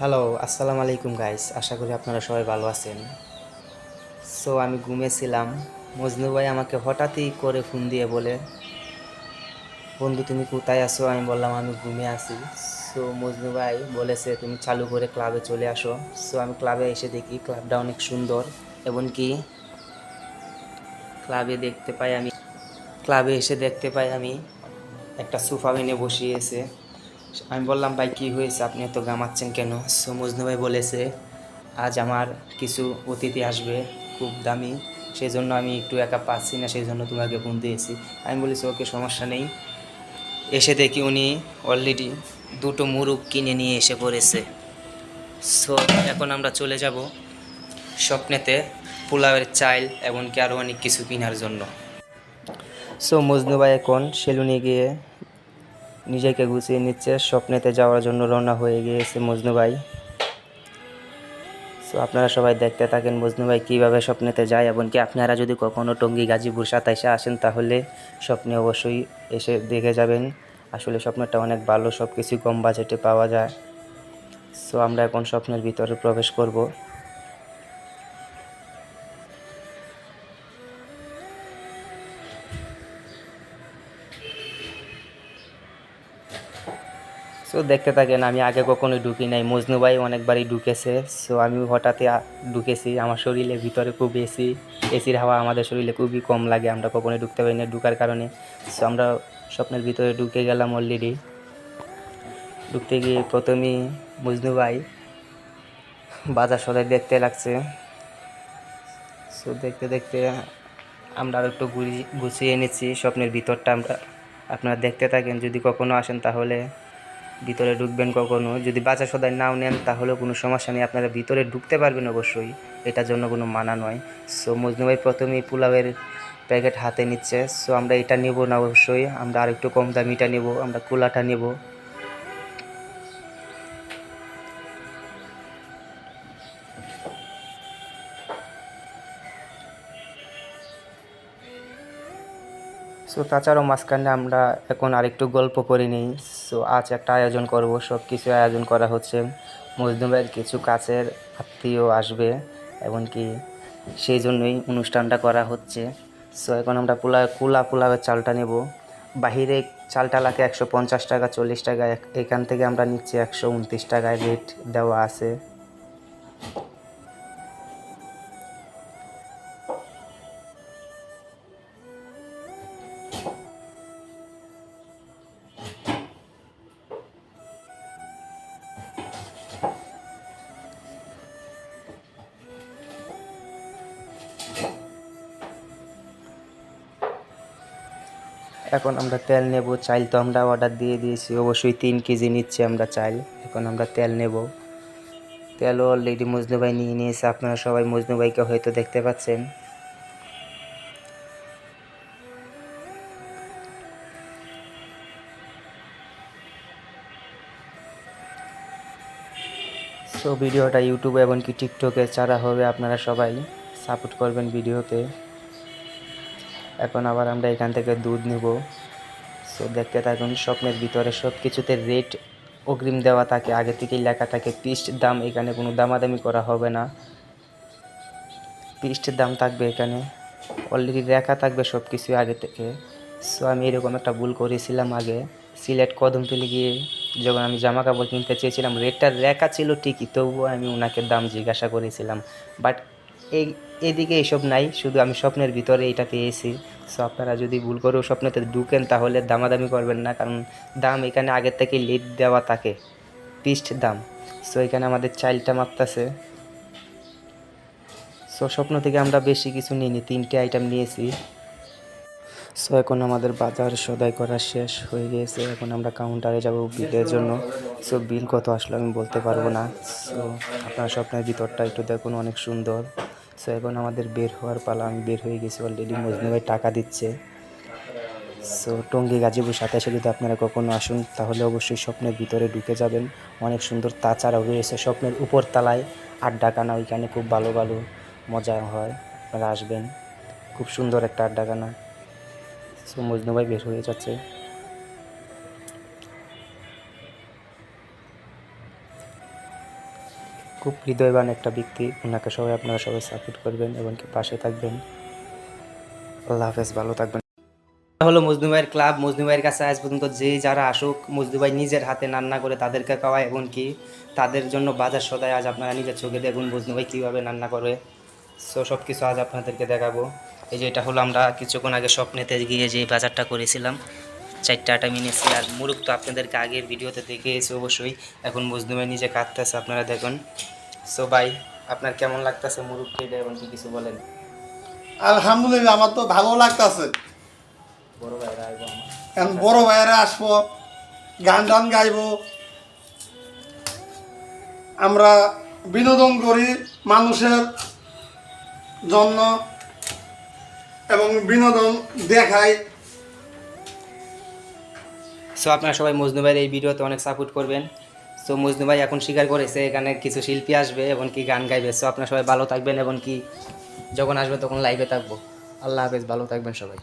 Hello আসসালামু আলাইকুম guys আশা করি আপনারা সবাই ভালো আছেন। সো আমি ঘুমেছিলাম মজনু ভাই আমাকে হঠাৎই করে ফোন দিয়ে বলে, বন্ধু, তুমি কোথায় আছো? আমি বললাম, আমি ঘুমে আছি। সো মজনু ভাই বলেছে, তুমি চালু করে ক্লাবে চলে আসো। সো আমি ক্লাবে এসে দেখি ক্লাবটা অনেক সুন্দর। এমনকি ক্লাবে দেখতে পাই আমি ক্লাবে এসে দেখতে পাই আমি একটা সোফা এনে বসিয়েছে। আমি বললাম, ভাই, কী হয়েছে? আপনি এত গামাচ্ছেন কেন? সো মজনু ভাই বলেছে, আজ আমার কিছু অতিথি আসবে, খুব দামি। সেই জন্য আমি একটু একা পাচ্ছি না সেই জন্য তোমাকে ফোন দিয়েছি। আমি বলেছি, ওকে, সমস্যা নেই। এসে দেখি উনি অলরেডি দুটো মুরগ কিনে নিয়ে এসে পড়েছে। সো এখন আমরা চলে যাব স্বপ্নেতে পোলাওয়ের চাইল এমনকি আরও অনেক কিছু কেনার জন্য। সো মজনু ভাই এখন সেলুনে গিয়ে নিজেকে গুছিয়ে নিচ্ছে, স্বপ্নেতে যাওয়ার জন্য রওনা হয়ে গিয়েছে মজনু ভাই। সো আপনারা সবাই দেখতে থাকেন মজনু ভাই কীভাবে স্বপ্নেতে যায়, এমনকি আপনারা যদি কখনও টঙ্গী, গাজীপুর, সাতাইশে আসেন, তাহলে স্বপ্নে অবশ্যই এসে দেখে যাবেন। আসলে স্বপ্নটা অনেক ভালো সব কিছু কম বাজেটে পাওয়া যায়। সো আমরা এখন স্বপ্নের ভিতরে প্রবেশ করব। সো দেখতে থাকেন, আমি আগে কখনোই ঢুকি নাই। মজনু ভাই অনেকবারই ঢুকেছে সো আমি হঠাৎই ঢুকেছি। আমার শরীরের ভিতরে খুব এসি এসির হাওয়া আমাদের শরীরে খুবই কম লাগে, আমরা কখনোই ঢুকতে পারি না ঢুকার কারণে। সো আমরা স্বপ্নের ভিতরে ঢুকে গেলাম অলরেডি ঢুকতে গিয়ে প্রথমেই মজনু ভাই বাজার সদাই দেখতে লাগছে। সো দেখতে দেখতে আমরা আরও একটু গুছিয়ে এনেছি, স্বপ্নের ভিতরটা আমরা, আপনারা দেখতে থাকেন। যদি কখনো আসেন তাহলে। ভিতরে ঢুকবেন কখনো। যদি বাজার সদাই নাও নেন, তাহলেও কোনো সমস্যা নেই। আপনারা ভিতরে ঢুকতে পারবেন অবশ্যই। এটার জন্য কোনো মানা নয়। সো মজনু ভাই প্রথমেই পোলাওয়ের প্যাকেট হাতে নিচ্ছে। সো আমরা এটা নেব না অবশ্যই। আমরা আরেকটু কম দামিটা নেব। আমরা কুলাটা নেব। সো তাছাড়াও মাঝখানে আমরা এখন আরেকটু গল্প করে নিই। সো আজ একটা আয়োজন করব সব কিছু আয়োজন করা হচ্ছে। মজদুমের কিছু কাছের আত্মীয় আসবে, এমনকি সেই জন্যই অনুষ্ঠানটা করা হচ্ছে। সো এখন আমরা পোলা, কুলা পোলাওয়ের চালটা নেব। বাহিরে চালটা লাগে একশো পঞ্চাশ টাকা, চল্লিশ টাকা এখান থেকে আমরা নিচ্ছি একশো উনত্রিশ টাকায় রেট দেওয়া আছে। এখন আমরা তেল নেব চাল তো আমরা অর্ডার দিয়ে দিয়েছি, অবশ্যই তিন কেজি নিচ্ছি আমরা চাল এখন আমরা তেল নেব। তেলও অলরেডি মজনু ভাই নিয়ে নিয়েছে, আপনারা সবাই মজনু ভাইকে হয়তো দেখতে পাচ্ছেন। সো ভিডিওটা ইউটিউবে এমনকি টিকটকে ছাড়া হবে, আপনারা সবাই সাপোর্ট করবেন ভিডিওতে। এখন আবার আমরা এখান থেকে দুধ নেব। সো দেখতে থাকুন, স্বপ্নের ভিতরে সব কিছুতে রেট অগ্রিম দেওয়া থাকে। আগে থেকেই লেখা থাকে পিস্ট দাম এখানে কোনো দামাদামি করা হবে না। পিস্টের দাম থাকবে এখানে। অলরেডি লেখা থাকবে সব কিছু আগে থেকে। সো আমি এরকম একটা ভুল করেছিলাম আগে। সিলেট কদমতলি গিয়ে যখন আমি জামা কাপড় কিনতে চেয়েছিলাম রেটটা লেখা ছিল ঠিকই, তবুও আমি ওনাকে দাম জিজ্ঞাসা করেছিলাম। বাট এই, এদিকে এসব নাই, শুধু আমি স্বপ্নের ভিতরে এটা পেয়েছি। সো আপনারা যদি ভুল করেও স্বপ্নতে ঢুকেন, তাহলে দামাদামি করবেন না, কারণ দাম এখানে আগের থেকে লিড দেওয়া থাকে পিস্ট দাম। সো এখানে আমাদের চাইলটা মাপতাছে সো স্বপ্ন থেকে আমরা বেশি কিছু নিইনি, তিনটে আইটেম নিয়েছি। সো এখন আমাদের বাজার সদাই করা শেষ হয়ে গিয়েছে। এখন আমরা কাউন্টারে যাব বিলের জন্য। সো বিল কত আসলো আমি বলতে পারব না। সো আপনার স্বপ্নের ভিতরটা একটু দেখুন, অনেক সুন্দর। সো এখন আমাদের বের হওয়ার পালা, আমি বের হয়ে গেছি অলরেডি মজনু ভাই টাকা দিচ্ছে। সো টঙ্গী, গাজীপুর, সাতাশে যদি আপনারা কখনো আসুন, তাহলে অবশ্যই স্বপ্নের ভিতরে ঢুকে যাবেন। অনেক সুন্দর তাছাড়াও রয়েছে স্বপ্নের উপর তালায় আড্ডাখানা, ওইখানে খুব ভালো ভালো মজা হয়। আপনারা আসবেন। খুব সুন্দর একটা আড্ডাখানা। সো মজনু ভাই বের হয়ে যাচ্ছে। খুব হৃদয়বান একটা ব্যক্তি। ওনাকে সবাই আপনারা সবাই সাপোর্ট করবেন এবং পাশে থাকবেন। আল্লাহ হাফেজ, ভালো থাকবেন। হলো মজনু ভাইয়ের ক্লাব মজনু ভাইয়ের কাছে আজ পর্যন্ত যে যারা আসুক, মজনু ভাই নিজের হাতে রান্না করে তাদেরকে খাওয়ায় এবং কি তাদের জন্য বাজার সদায় আজ আপনারা নিজের চোখে দেখুন মজনু ভাই কীভাবে রান্না করে। সো সব কিছু আজ আপনাদেরকে দেখাবো। এই যে এটা হলো আমরা কিছুক্ষণ আগে স্বপ্নেতে গিয়ে যে বাজারটা করেছিলাম চারটা আটা মিনেছি আর মুরুখ তো আপনাদেরকে আগের ভিডিওতে দেখিয়েছি অবশ্যই এখন মজনু ভাই নিজে কাটতেছে আপনারা দেখুন। সো ভাই আপনার কেমন লাগতেছে মুরুখ খেয়ে এবং কি কিছু বলেন? আলহামদুলিল্লাহ আমার তো ভালো লাগতেছে। বড় ভাইরা আমার। এখন বড় ভাইয়েরা আসব গান টান গাইবো। আমরা বিনোদন করি মানুষের জন্য। এবং বিনোদন দেখাই সো আপনারা সবাই মজনু ভাইয়ের এই ভিডিওতে অনেক সাপোর্ট করবেন। সো মজনু ভাই এখন স্বীকার করেছে, এখানে কিছু শিল্পী আসবে এবং কি গান গাইবে। সো আপনারা সবাই ভালো থাকবেন এবং কি যখন আসবে তখন লাইভে থাকব। আল্লাহ হাফেজ, ভালো থাকবেন সবাই।